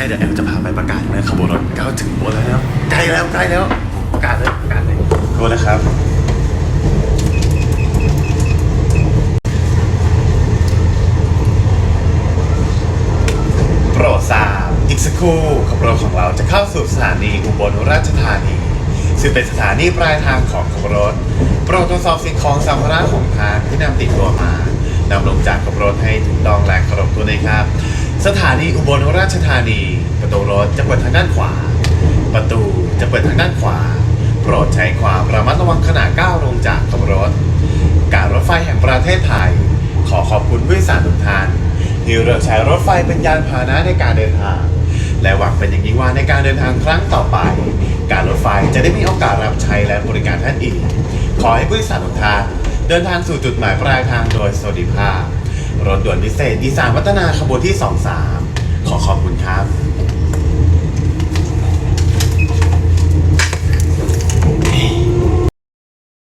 ช่เดี๋ยวแอมจะพาไปประกาศนะขบวนรถก้าวถึงโบแล้วใกล้แล้วใกล้แล้วประกาศเลยประกาศเลยโทษนะครับโปรดทราบอีกสักครู่ขบวนของเราจะเข้าสู่สถานีอุบลราชธานีซึ่งเป็นสถานีปลายทางของขบวนรถโปรดตรวจสอบสิ่งของสัมภาระของทางที่นำติดตัวมานำลงจากขบวนรถให้ถูกต้องและเคารพตัวด้วยครับ สถานีอุบลราชธานี ประตูรถจะเปิดทางด้านขวา ประตูจะเปิดทางด้านขวา โปรดใช้ความระมัดระวังขณะก้าวลงจากขบวรถ การรถไฟแห่งประเทศไทย ขอขอบคุณผู้โดยสารทุกท่านที่เลือกใช้รถไฟเป็นยานพาหนะในการเดินทาง และหวังเป็นอย่างยิ่งว่าในการเดินทางครั้งต่อไป การรถไฟจะได้มีโอกาสรับใช้และบริการท่านอีก ขอให้ผู้โดยสารทุกท่านเดินทางสู่จุดหมายปลายทางโดยสวัสดิภาพ รถด่วนพิเศษอีสานวัฒนาขบวนที่ 23 ขอขอบคุณครับ